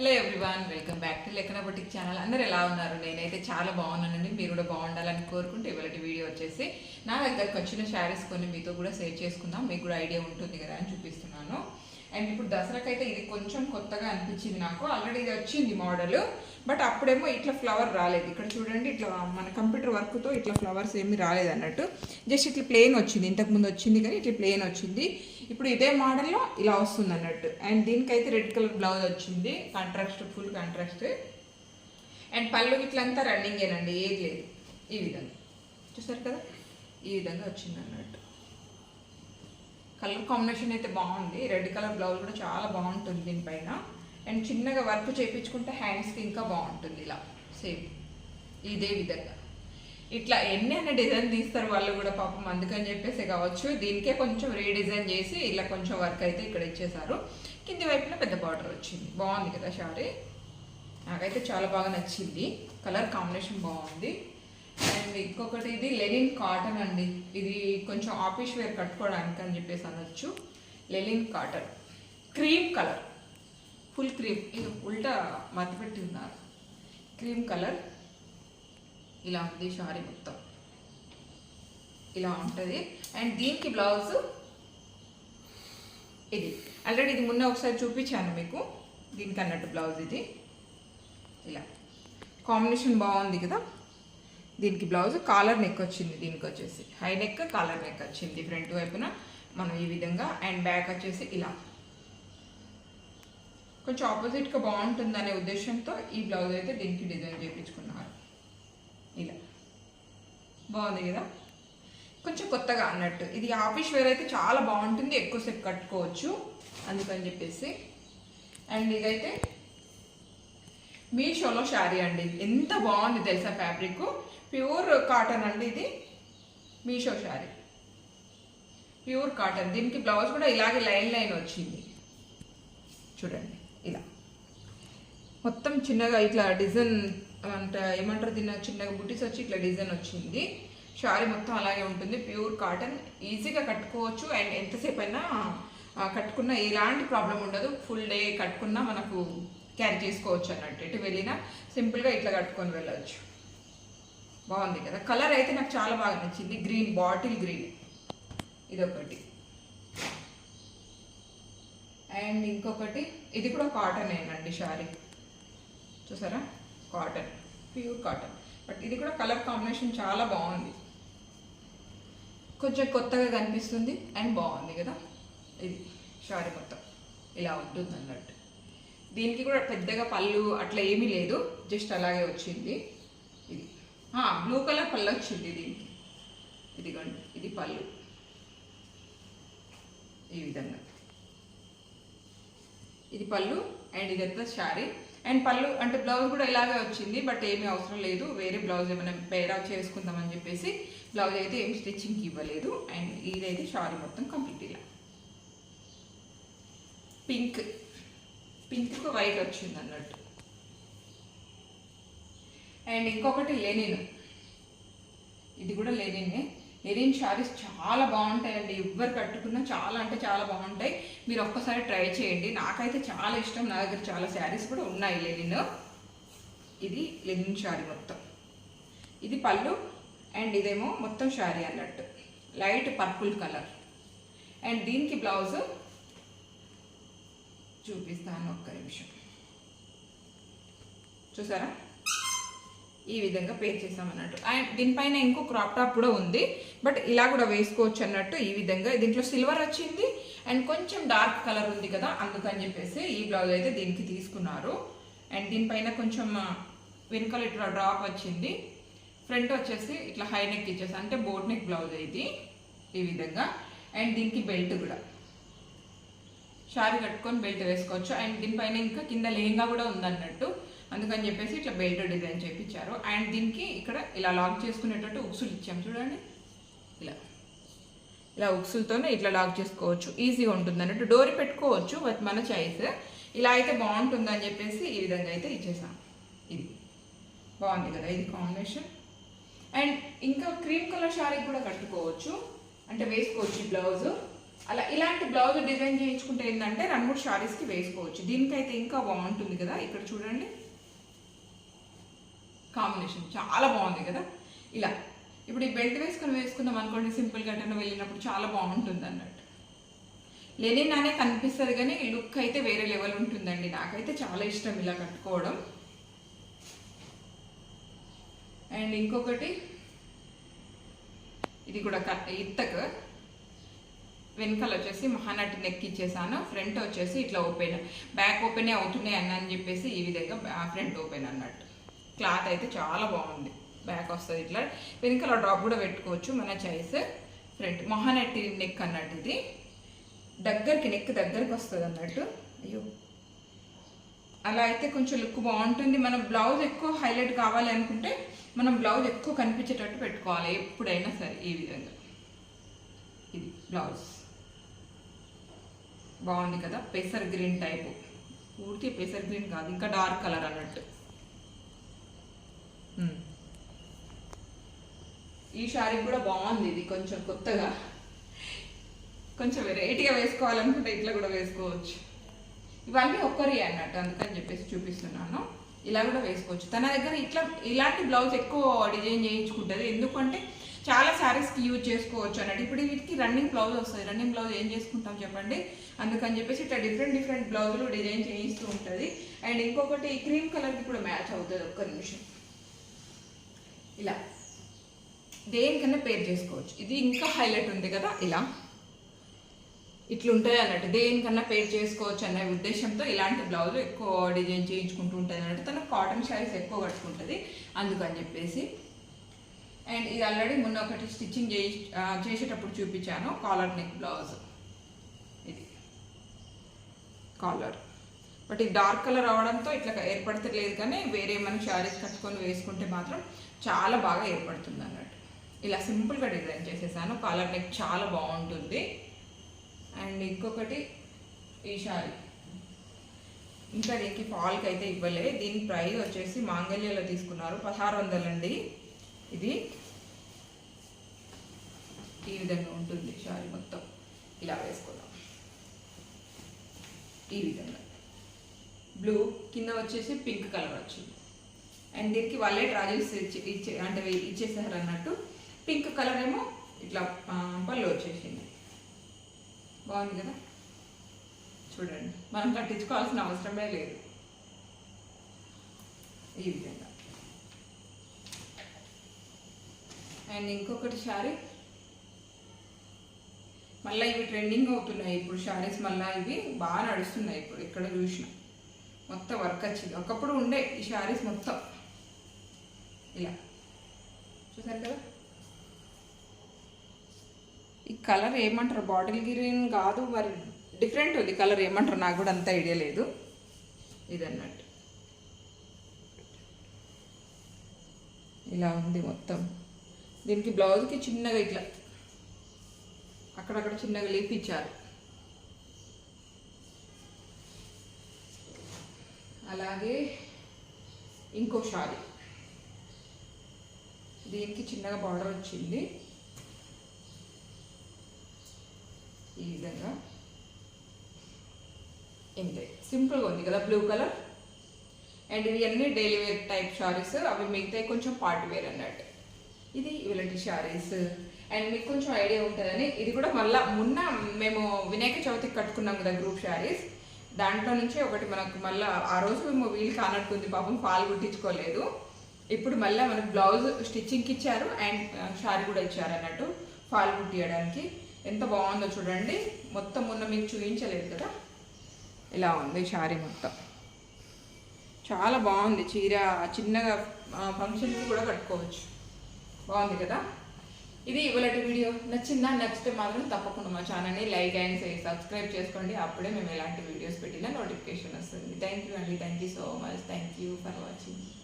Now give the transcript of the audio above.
Hello everyone welcome back to లెక్కన boutique channel అందరు ఎలా ఉన్నారు? నేనైతే చాలా బాగున్నానండి. మీరు కూడా బాగుండాలని కోరుకుంటే ఇవాళ వీడియో వచ్చేసి నా దగ్గరకు వచ్చిన శారీస్ కొన్ని మీతో కూడా షేర్ చేసుకుందాం. మీకు కూడా ఐడియా ఉంటుంది కదా అని చూపిస్తున్నాను. అండ్ ఇప్పుడు దసరాకైతే ఇది కొంచెం కొత్తగా అనిపించింది నాకు. ఆల్రెడీ ఇది వచ్చింది మోడల్. బట్ అప్పుడేమో ఇట్లా ఫ్లవర్ రాలేదు. ఇక్కడ చూడండి ఇట్లా మన కంప్యూటర్ వర్క్తో ఇట్లా ఫ్లవర్స్ ఏమి రాలేదు అన్నట్టు. జస్ట్ ఇట్లా ప్లెయిన్ వచ్చింది. ఇంతకుముందు వచ్చింది కానీ ఇట్లా ప్లెయిన్ వచ్చింది. ఇప్పుడు ఇదే మోడల్లో ఇలా వస్తుంది అన్నట్టు. అండ్ దీనికైతే రెడ్ కలర్ బ్లౌజ్ వచ్చింది. కాంట్రాక్ట్ ఫుల్ కాంట్రాస్ట్ అండ్ పళ్ళు ఇట్లంతా రన్నింగేనండి ఏది లేదు. ఈ విధంగా. చూసారు కదా? ఈ విధంగా వచ్చింది అన్నట్టు. కలర్ కాంబినేషన్ అయితే బాగుంది. రెడ్ కలర్ బ్లౌజ్ కూడా చాలా బాగుంటుంది దీనిపైన. అండ్ చిన్నగా వర్క్ చేయించుకుంటే హ్యాండ్స్కి ఇంకా బాగుంటుంది ఇలా. సేమ్. ఇదే విధంగా. ఇట్లా ఎన్ని అన్న డిజైన్ తీస్తారు వాళ్ళు కూడా పాపం అందుకని చెప్పేసి కావచ్చు. దీనికే కొంచెం రీడిజైన్ చేసి ఇలా కొంచెం వర్క్ అయితే ఇక్కడ ఇచ్చేసారు కింది వైపున పెద్ద బార్డర్ వచ్చింది. బాగుంది కదా శారీ. నాకైతే చాలా బాగా నచ్చింది. కలర్ కాంబినేషన్ బాగుంది. అండ్. ఇంకొకటి ఇది లెనిన్ కాటన్ అండి. ఇది కొంచెం ఆఫీస్ వేర్ కట్టుకోవడానికి అని చెప్పేసి అనొచ్చు. Linen cotton. Cream colour. Full cream. ఇది ఉల్టా మతిపెట్టి ఉన్నారు క్రీమ్ కలర్. ఇలా ఉంది శారీ మొత్తం. ఇలా ఉంటుంది. అండ్ దీనికి బ్లౌజ్ ఇది. ఆల్రెడీ ఇది మొన్న ఒకసారి చూపించాను మీకు. దీనికి అన్నట్టు బ్లౌజ్ ఇది. ఇలా. కాంబినేషన్ బాగుంది కదా. దీనికి బ్లౌజ్ కాలర్ నెక్ వచ్చింది దీనికి వచ్చేసి. హై నెక్ కాలర్ నెక్ వచ్చింది ఫ్రంట్ వైపున. మనం ఈ విధంగా అండ్ బ్యాక్ వచ్చేసి ఇలా. కొంచెం ఆపోజిట్గా బాగుంటుందనే ఉద్దేశంతో ఈ బ్లౌజ్ అయితే దీనికి డిజైన్ చేయించుకున్నారు ఇలా. బాగుంది కదా? కొంచెం కొత్తగా అన్నట్టు. ఇది ఆఫీస్ వేర్ అయితే చాలా బాగుంటుంది ఎక్కువసేపు కట్టుకోవచ్చు. అందుకని చెప్పేసి. అండ్ ఇదైతే మీషోలో శారీ అండి. ఎంత బాగుంది తెలుసా ఫ్యాబ్రిక్? ప్యూర్ కాటన్ అండి ఇది. మీషో శారీ. Pure cotton. దీనికి బ్లౌజ్ కూడా ఇలాగే లైన్ లైన్ వచ్చింది. చూడండి ఇలా. మొత్తం చిన్నగా ఇట్లా డిజైన్ అంటే ఏమంటారు దీన్ని? చిన్నగా బుటీస్ వచ్చి ఇట్లా డిజైన్ వచ్చింది. శారీ మొత్తం అలాగే ఉంటుంది. Pure cotton. ఈజీగా కట్టుకోవచ్చు. అండ్ ఎంతసేపు అయినా కట్టుకున్న ఎలాంటి ప్రాబ్లం ఉండదు. ఫుల్ డే కట్టుకున్నా మనకు క్యారీ చేసుకోవచ్చు అన్నట్టు. ఇటు వెళ్ళినా సింపుల్గా ఇట్లా కట్టుకొని వెళ్ళవచ్చు బాగుంది కదా? కలర్ అయితే నాకు చాలా బాగా నచ్చింది. Green bottle green. ఇదొకటి. అండ్ ఇంకొకటి ఇది కూడా కాటన్ ఏనండి శారీ. చూసారా? కాటన్. Pure cotton. బట్ ఇది కూడా కలర్ కాంబినేషన్ చాలా బాగుంది. కొంచెం కొత్తగా కనిపిస్తుంది అండ్ బాగుంది కదా? ఇది శారీ మొత్తం. ఇలా ఉంటుంది అన్నట్టు. దీనికి కూడా పెద్దగా పళ్ళు అట్లా ఏమీ లేదు. జస్ట్ అలాగే వచ్చింది. ఇది. బ్లూ కలర్ పళ్ళు వచ్చింది దీనికి. ఇదిగోండి ఇది పళ్ళు. ఈ విధంగా. ఇది పళ్ళు అండ్ ఇదంతా శారీ. అండ్ పళ్ళు అంటే బ్లౌజ్ కూడా ఇలాగే వచ్చింది బట్ ఏమీ అవసరం లేదు. వేరే బ్లౌజ్ ఏమైనా పేరా చేసుకుందామని చెప్పేసి బ్లౌజ్ అయితే ఏం స్టిచ్చింగ్కి ఇవ్వలేదు. అండ్ ఇదైతే శారీ మొత్తం కంప్లీట్ ఇలా. పింక్. పింక్ వైట్ వచ్చింది అన్నట్టు. అండ్ ఇంకొకటి లెనిన్. ఇది కూడా లెనినే. లెనిన్ శారీస్ చాలా బాగుంటాయండి. ఎవ్వరు కట్టుకున్నా చాలా అంటే చాలా బాగుంటాయి. మీరు ఒక్కసారి ట్రై చేయండి. నాకైతే చాలా ఇష్టం. నా దగ్గర చాలా శారీస్ కూడా ఉన్నాయి లెనిన్. ఇది లెనిన్ శారీ మొత్తం. ఇది పళ్ళు అండ్ ఇదేమో మొత్తం శారీ అన్నట్టు. Light purple colour. అండ్ దీనికి బ్లౌజ్ చూపిస్తాను ఒక్క నిమిషం. చూసారా? ఈ విధంగా పే చేసాం అన్నట్టు. అండ్ దీనిపైన ఇంకో క్రాప్ టాప్ కూడా ఉంది. బట్ ఇలా కూడా వేసుకోవచ్చు అన్నట్టు ఈ విధంగా. దీంట్లో సిల్వర్ వచ్చింది. అండ్ కొంచెం డార్క్ కలర్ ఉంది కదా అందుకని చెప్పేసి ఈ బ్లౌజ్ అయితే దీనికి తీసుకున్నారు. అండ్ దీనిపైన కొంచెం వెనుకలు ఇట్లా డ్రాప్ వచ్చింది. ఫ్రంట్ వచ్చేసి ఇట్లా హై నెక్ ఇచ్చేసి అంటే బోట్ నెక్ బ్లౌజ్ ఇది. ఈ విధంగా. అండ్ దీనికి బెల్ట్ కూడా. షారీ కట్టుకొని బెల్ట్ వేసుకోవచ్చు. అండ్ దీనిపైన ఇంకా కింద లెహంగా కూడా ఉందన్నట్టు. అందుకని చెప్పేసి ఇట్లా బెల్ట్ డిజైన్ చేయించారు అండ్ దీనికి ఇక్కడ ఇలా లాక్ చేసుకునేటట్టు ఉక్సులు ఇచ్చాం. చూడండి. ఇలా. ఇలా ఉక్సులతోనే ఇట్లా లాక్ చేసుకోవచ్చు. ఈజీగా ఉంటుంది అన్నట్టు డోరీ పెట్టుకోవచ్చు బట్ మన చాయిస్. ఇలా అయితే బాగుంటుందని చెప్పేసి ఈ విధంగా అయితే ఇచ్చేసాం. ఇది. బాగుంది కదా. ఇది కాంబినేషన్. అండ్ ఇంకా క్రీమ్ కలర్ శారీ కూడా కట్టుకోవచ్చు. అంటే వేసుకోవచ్చు బ్లౌజ్. అలా ఇలాంటి బ్లౌజ్ డిజైన్ చేయించుకుంటే ఏంటంటే రెండు మూడు శారీస్కి వేసుకోవచ్చు. దీనికైతే ఇంకా బాగుంటుంది కదా? ఇక్కడ చూడండి. కాంబినేషన్ చాలా బాగుంది కదా? ఇలా. ఇప్పుడు ఈ బెల్ట్ వేసుకొని వేసుకుందాం అనుకోండి సింపుల్ ఎటన్నా వెళ్ళినప్పుడు చాలా బాగుంటుంది అన్నట్టు. లెనిన్ అనే కనిపిస్తుంది కానీ లుక్ అయితే వేరే లెవెల్ ఉంటుందండి. నాకైతే చాలా ఇష్టం ఇలా కట్టుకోవడం. అండ్ ఇంకొకటి ఇది కూడా కట్ ఇత్తకు. వెనకాల వచ్చేసి మహానటి నెక్ ఇచ్చేసాను. ఫ్రంట్ వచ్చేసి ఇట్లా ఓపెన్ బ్యాక్ ఓపెనే అవుతున్నాయి అన్న అని చెప్పేసి ఈ విధంగా ఫ్రంట్ ఓపెన్ అన్నట్టు. క్లాత్ అయితే చాలా బాగుంది. బ్యాక్ వస్తుంది ఇట్లా. వెనకాల డ్రాప్ కూడా పెట్టుకోవచ్చు మన చాయిస్ ఫ్రంట్ మహానటి నెక్ అన్నట్టు ఇది. దగ్గరికి నెక్ దగ్గరికి వస్తుంది అన్నట్టు. అయ్యో. అలా అయితే కొంచెం లుక్ బాగుంటుంది. మనం బ్లౌజ్ ఎక్కువ హైలైట్ కావాలి అనుకుంటే మనం బ్లౌజ్ ఎక్కువ కనిపించేటట్టు పెట్టుకోవాలి. ఎప్పుడైనా సరే ఈ విధంగా. ఇది బ్లౌజ్ బాగుంది కదా? పెసర్ గ్రీన్ టైపు పూర్తి పెసర్ గ్రీన్ కాదు ఇంకా డార్క్ కలర్ అన్నట్టు. Hmm. ఈ శారీ కూడా బాగుంది ఇది కొంచెం కొత్తగా. కొంచెం వెరైటీగా వేసుకోవాలనుకుంటే ఇట్లా కూడా వేసుకోవచ్చు. ఇవన్నీ ఒక్కరి అన్నట్టు అందుకని చెప్పేసి చూపిస్తున్నాను. ఇలా కూడా వేసుకోవచ్చు. తన దగ్గర ఇట్లా ఇలాంటి బ్లౌజ్ ఎక్కువ డిజైన్ చేయించుకుంటుంది. ఎందుకంటే చాలా శారీస్కి యూజ్ చేసుకోవచ్చు అన్నట్టు. ఇప్పుడు వీటికి రన్నింగ్ బ్లౌజ్ వస్తుంది. రన్నింగ్ బ్లౌజ్ ఏం చేసుకుంటాం చెప్పండి? అందుకని చెప్పేసి ఇట్లా డిఫరెంట్ డిఫరెంట్ బ్లౌజులు డిజైన్ చేయిస్తూ ఉంటుంది. అండ్ ఇంకొకటి క్రీమ్ కలర్కి కూడా మ్యాచ్ అవుతుంది ఒక్క నిమిషం. ఇలా. దేనికన్నా పేర్ చేసుకోవచ్చు. ఇది ఇంకా హైలైట్ ఉంది కదా ఇలా. ఇట్లుంటుంది అన్నట్టు. దేనికన్నా పేర్ చేసుకోవచ్చు అనే ఉద్దేశంతో ఇలాంటి బ్లౌజ్ ఎక్కువ డిజైన్ చేయించుకుంటూ ఉంటుంది అన్నట్టు. తనకు కాటన్ శారీస్ ఎక్కువ కట్టుకుంటుంది. అందుకని చెప్పేసి అండ్ ఇది ఆల్రెడీ మొన్న ఒకటి స్టిచ్చింగ్ చేయి చేసేటప్పుడు చూపించాను. కాలర్ నెక్ బ్లౌజ్ ఇది. కాలర్ బట్ ఇది డార్క్ కలర్ అవడంతో ఇట్లా ఏర్పడతలేదు కానీ వేరే మనం శారీస్ కట్టుకొని వేసుకుంటే మాత్రం చాలా బాగా ఏర్పడుతుంది అన్నట్టు. ఇలా సింపుల్గా డిజైన్ చేసేసాను. కాలర్ నెక్ చాలా బాగుంటుంది. అండ్ ఇంకొకటి ఈ శారీ. ఇంకా దీనికి ఫాల్కి అయితే ఇవ్వలే. దీని ప్రైస్ వచ్చేసి మాంగళ్యలో తీసుకున్నారు. పదహారు వందలండి. ఇది. ఈ విధంగా ఉంటుంది శారీ మొత్తం. ఇలా వేసుకుందాం. ఈ విధంగా. బ్లూ కింద వచ్చేసి పింక్ కలర్ వచ్చింది. అండ్ దీనికి వాళ్ళే ట్రాజెల్స్ ఇచ్చి ఇచ్చే అంటే ఇచ్చేసారు అన్నట్టు పింక్ కలర్ ఏమో ఇట్లా పళ్ళు వచ్చేసింది. బాగుంది కదా? చూడండి. మనం కట్టించుకోవాల్సిన అవసరమే లేదు. ఈ విధంగా. అండ్ ఇంకొకటి శారీ మళ్ళీ ఇవి ట్రెండింగ్ అవుతున్నాయి. ఇప్పుడు శారీస్ మళ్ళీ ఇవి బాగా నడుస్తున్నాయి. ఇప్పుడు ఇక్కడ చూసిన. మొత్తం వర్క్ వచ్చింది. ఒకప్పుడు ఉండే ఈ శారీస్ మొత్తం. ఇలా. చూసారు కదా? ఈ కలర్ ఏమంటారు? బాటిల్ గ్రీన్ కాదు మరి డిఫరెంట్ ఉంది. కలర్ ఏమంటారు నాకు కూడా అంత ఐడియా లేదు. ఇది అన్నట్టు. ఇలా ఉంది మొత్తం. దీనికి బ్లౌజ్కి చిన్నగా ఇట్లా అక్కడక్కడ చిన్నగా లేపించారు. అలాగే ఇంకో శారీ. దీనికి చిన్నగా బార్డర్ వచ్చింది. ఈ విధంగా ఇంతే. సింపుల్గా ఉంది కదా బ్లూ కలర్. అండ్ ఇవి అన్ని డైలీ వేర్ టైప్ శారీస్. అవి మిగతాయి కొంచెం పార్టీ వేర్ అన్నట్టు. ఇది ఇలాంటి శారీస్. అండ్ మీకు కొంచెం ఐడియా ఉంటుందని. ఇది కూడా మళ్ళీ మొన్న మేము వినాయక చవితికి కట్టుకున్నాం కదా గ్రూప్ శారీస్ దాంట్లో నుంచి ఒకటి మనకు మళ్ళీ ఆ రోజు మేము వీలు కానట్టుంది పాపం పాలు కుట్టించుకోలేదు ఇప్పుడు మళ్ళీ మనకు బ్లౌజ్ స్టిచ్చింగ్కి ఇచ్చారు అండ్ షారీ కూడా ఇచ్చారు అన్నట్టు ఫాల్ కుట్టియడానికి ఎంత బాగుందో చూడండి. మొత్తం మొన్న మీకు చూపించలేదు కదా. ఇలా ఉంది శారీ మొత్తం. చాలా బాగుంది చీర. చిన్నగా ఫంక్షన్కి కూడా కట్టుకోవచ్చు. బాగుంది కదా? ఇది ఇవాళ వీడియో. నచ్చిందా? నచ్చితే మాత్రం తప్పకుండా మా ఛానల్ని లైక్ అండ్ సబ్స్క్రైబ్ చేసుకోండి. అప్పుడే మేము ఎలాంటి వీడియోస్ పెట్టినా నోటిఫికేషన్ వస్తుంది. థ్యాంక్ యూ అండి. Thank you so much thank you for watching